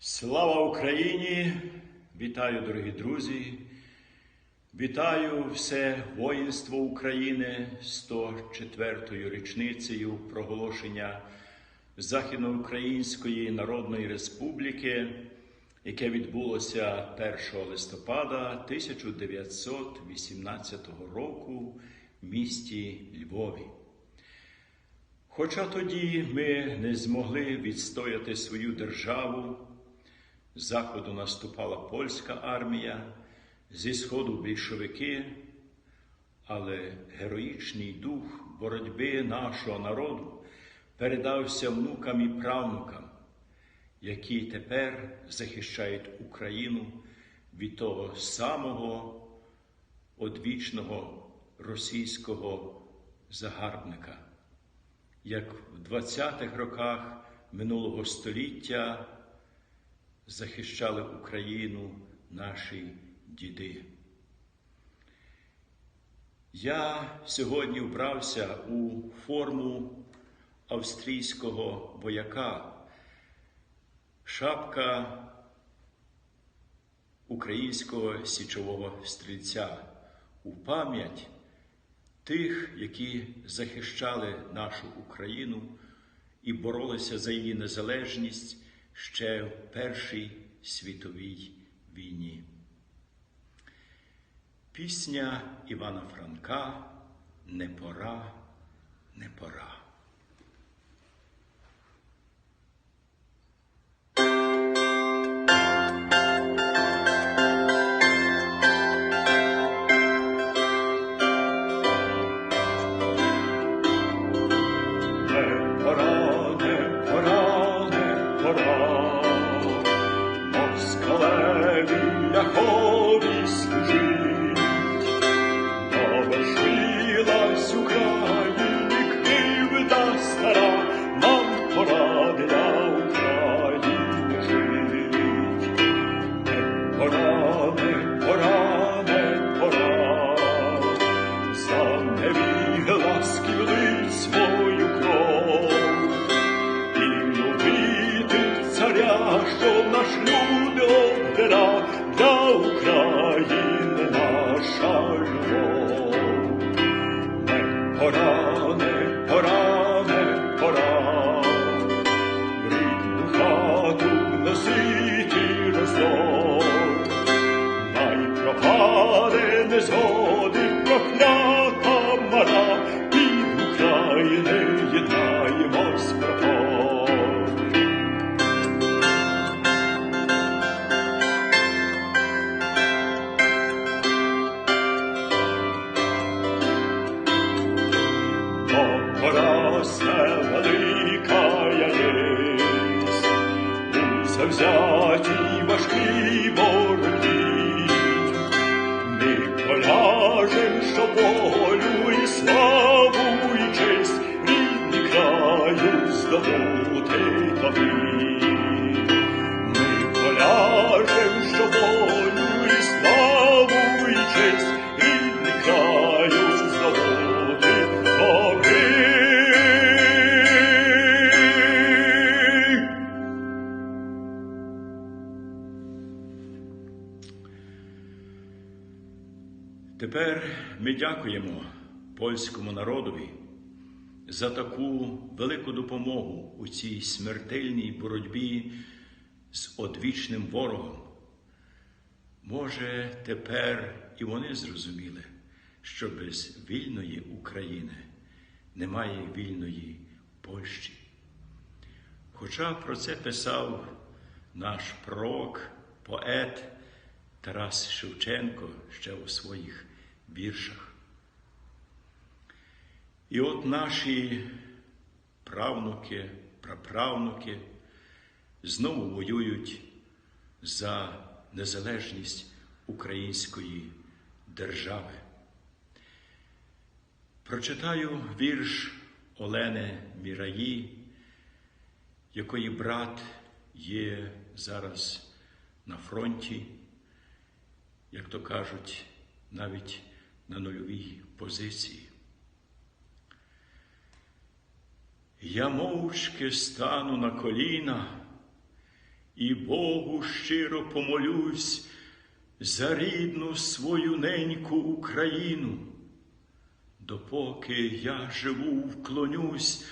Слава Україні! Вітаю, дорогі друзі! Вітаю все воїнство України 104-ю річницею проголошення Західноукраїнської Народної Республіки, яке відбулося 1 листопада 1918 року в місті Львові. Хоча тоді ми не змогли відстояти свою державу, з заходу наступала польська армія, зі сходу більшовики, але героїчний дух боротьби нашого народу передався внукам і правнукам, які тепер захищають Україну від того самого одвічного російського загарбника. Як в 20-х роках минулого століття захищали Україну наші діди. Я сьогодні вбрався у форму австрійського вояка, шапка українського січового стрільця у пам'ять тих, які захищали нашу Україну і боролися за її незалежність ще в Першій світовій війні. Пісня Івана Франка Не пора, не пора. Пора, Не пора, не пора, не Тепер ми дякуємо польському народові за таку велику допомогу у цій смертельній боротьбі з одвічним ворогом. Може, тепер і вони зрозуміли, що без вільної України немає вільної Польщі. Хоча про це писав наш пророк, поет Тарас Шевченко ще у своїх віршах. І от наші правнуки, праправнуки знову воюють за незалежність української держави. Прочитаю вірш Олени Міраї, якої брат є зараз на фронті, як то кажуть, навіть на нульовій позиції. Я мовчки стану на коліна і Богу щиро помолюсь за рідну свою неньку Україну. Допоки я живу, вклонюсь,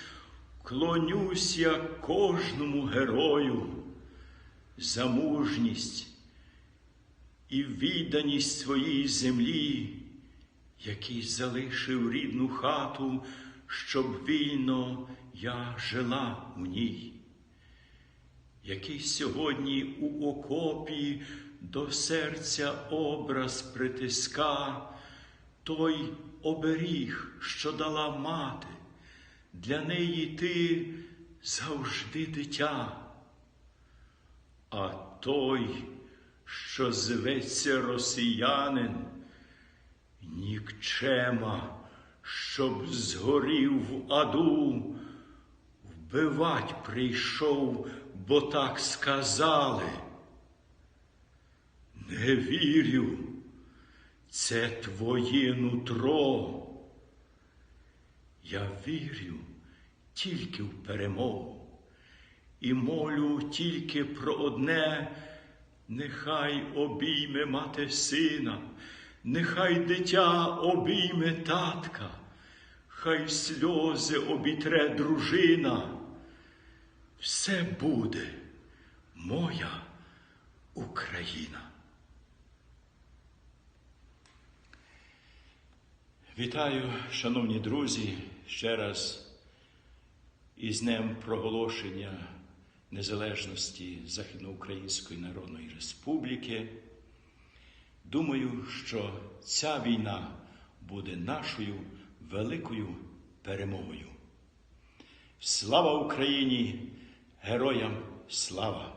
вклонюсь я кожному герою за мужність і відданість своїй землі, який залишив рідну хату, щоб вільно я жила у ній, який сьогодні у окопі до серця образ притиска, той оберіг, що дала мати, для неї ти завжди дитя. А той, що зветься росіянин, нікчема, щоб згорів в аду, вбивать прийшов, бо так сказали. Не вірю, це твоє нутро. Я вірю тільки в перемогу і молю тільки про одне, нехай обійме мати сина, нехай дитя обійме татка, хай сльози обітре дружина. Все буде моя Україна. Вітаю, шановні друзі, ще раз із Днем проголошення незалежності Західноукраїнської Народної Республіки. Думаю, що ця війна буде нашою великою перемогою. Слава Україні! Героям слава!